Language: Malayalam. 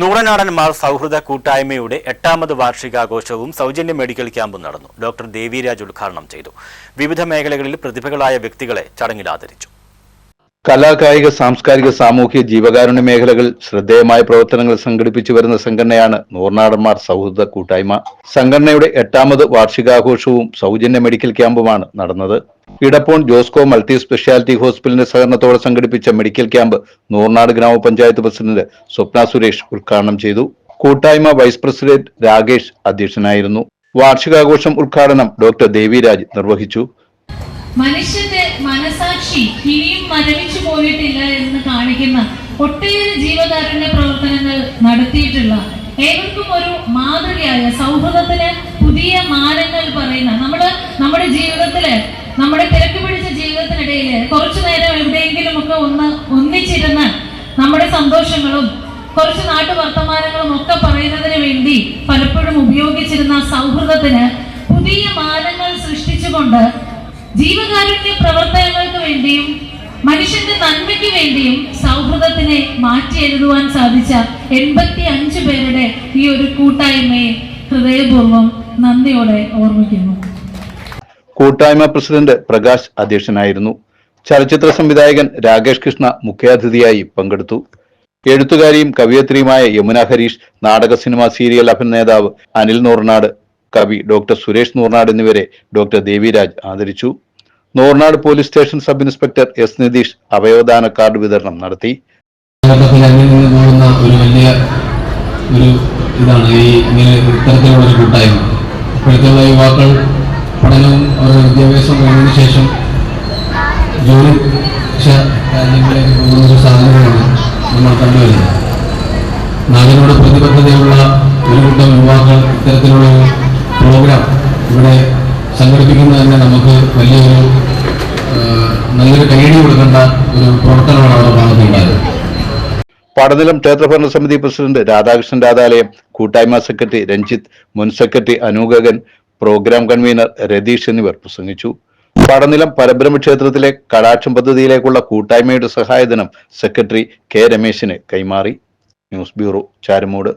നൂറനാടന്മാർ സൗഹൃദ കൂട്ടായ്മയുടെ എട്ടാമത് വാർഷികാഘോഷവും സൗജന്യ മെഡിക്കൽ ക്യാമ്പും നടന്നു. ഡോക്ടർ ദേവിരാജ് ഉദ്ഘാടനം ചെയ്തു. വിവിധ മേഖലകളിൽ പ്രതിഭകളായ വ്യക്തികളെ ചടങ്ങിൽ ആദരിച്ചു. കലാ കായിക സാംസ്കാരിക സാമൂഹ്യ ജീവകാരുണ്യ മേഖലകൾ ശ്രദ്ധേയമായ പ്രവർത്തനങ്ങൾ സംഘടിപ്പിച്ചു വരുന്ന സംഘടനയാണ് നൂർനാടന്മാർ സൗഹൃദ കൂട്ടായ്മ. സംഘടനയുടെ എട്ടാമത് വാർഷികാഘോഷവും സൗജന്യ മെഡിക്കൽ ക്യാമ്പുമാണ് നടന്നത്. ഇടപ്പോൺ ജോസ്കോ മൾട്ടി സ്പെഷ്യാലിറ്റി ഹോസ്പിറ്റലിന്റെ സഹകരണത്തോടെ സംഘടിപ്പിച്ച മെഡിക്കൽ ക്യാമ്പ് നൂർനാട് ഗ്രാമപഞ്ചായത്ത് പ്രസിഡന്റ് സ്വപ്ന സുരേഷ് ഉദ്ഘാടനം ചെയ്തു. കൂട്ടായ്മ വൈസ് പ്രസിഡന്റ് രാകേഷ് അധ്യക്ഷനായിരുന്നു. വാർഷികാഘോഷം ഉദ്ഘാടനം ഡോക്ടർ ദേവിരാജ് നിർവഹിച്ചു. മനുഷ്യന്റെ മനസാക്ഷി ഇനിയും മരവിച്ചു പോയിട്ടില്ല എന്ന് കാണിക്കുന്ന ഒട്ടേറെ ജീവകാരുണ്യ പ്രവർത്തനങ്ങൾ നടത്തിയിട്ടുള്ള ഏവർക്കും ഒരു മാതൃകയായ സൗഹൃദത്തിന് പുതിയ മാനങ്ങൾ പറയുന്ന നമ്മുടെ നമ്മുടെ ജീവിതത്തിൽ നമ്മുടെ തിരക്ക് പിടിച്ച ജീവിതത്തിനിടയിൽ കുറച്ചു നേരം എവിടെയെങ്കിലും ഒക്കെ ഒന്ന് ഒന്നിച്ചിരുന്ന് നമ്മുടെ സന്തോഷങ്ങളും കുറച്ച് നാട്ടു വർത്തമാനങ്ങളും ഒക്കെ പറയുന്നതിന് വേണ്ടി പലപ്പോഴും ഉപയോഗിച്ചിരുന്ന സൗഹൃദത്തിന് പുതിയ മാനങ്ങൾ സൃഷ്ടിച്ചുകൊണ്ട് ജീവകാരുണ്യ പ്രവർത്തനങ്ങൾക്ക് വേണ്ടിയും മനുഷ്യന്റെ നന്മയ്ക്ക് വേണ്ടിയും സൗഹൃദത്തിനെ മാറ്റി എഴുതുവാൻ സാധിച്ച എൺപത്തി അഞ്ച് പേരുടെ ഈ ഒരു കൂട്ടായ്മയെ ഹൃദയപൂർവം നന്ദിയോടെ ഓർമ്മിക്കുന്നു. കൂട്ടായ്മ പ്രസിഡന്റ് പ്രകാശ് അധ്യക്ഷനായിരുന്നു. ചലച്ചിത്ര സംവിധായകൻ രാകേഷ് കൃഷ്ണ മുഖ്യാതിഥിയായി പങ്കെടുത്തു. എഴുത്തുകാരിയും കവിയത്രിയുമായ യമുന ഹരീഷ് നാടക സിനിമ സീരിയൽ അഭിനേതാവ് അനിൽ നൂർനാട് കവി ഡോക്ടർ സുരേഷ് നൂർനാട് എന്നിവരെ ഡോക്ടർ ദേവിരാജ് ആദരിച്ചു. Nooranad police station sub inspector S Nitheesh അവയവദാന card വിതരണം നടത്തി. ഒരു വലിയ ഒരു ഇതാണ് ഈ ഇങ്ങനെ ഇത്തരത്തിലുള്ള ഒരു കൂട്ടായ്മ. ഇപ്പോഴത്തെയുള്ള യുവാക്കൾ പഠനവും അവരുടെ വിദ്യാഭ്യാസം കഴിഞ്ഞതിന് ശേഷം ജോലി രാജ്യങ്ങളിലേക്ക് പോകുന്ന ഒരു നമ്മൾ കണ്ടുവരുന്നത്. നാടിനോട് പ്രതിബദ്ധതയുള്ള ഒരു കൂട്ടം യുവാക്കൾ ഇത്തരത്തിലുള്ള ഇവിടെ സംഘടിപ്പിക്കുന്നത് തന്നെ നമുക്ക് വലിയൊരു നല്ലൊരു കൈയടി കൊടുക്കേണ്ട ഒരു പ്രവർത്തനമാണ് അവിടെ പടനിലം ക്ഷേത്രഭരണ സമിതി പ്രസിഡന്റ് രാധാകൃഷ്ണൻ രാധാലയം കൂട്ടായ്മ സെക്രട്ടറി രഞ്ജിത്ത് മുൻ സെക്രട്ടറി അനൂകകൻ പ്രോഗ്രാം കൺവീനർ രതീഷ് എന്നിവർ പ്രസംഗിച്ചു. പടനിലം പരബ്രഹ്മ ക്ഷേത്രത്തിലെ കടാക്ഷം പദ്ധതിയിലേക്കുള്ള കൂട്ടായ്മയുടെ സഹായധനം സെക്രട്ടറി കെ രമേശിന് കൈമാറി. News bureau Charummood.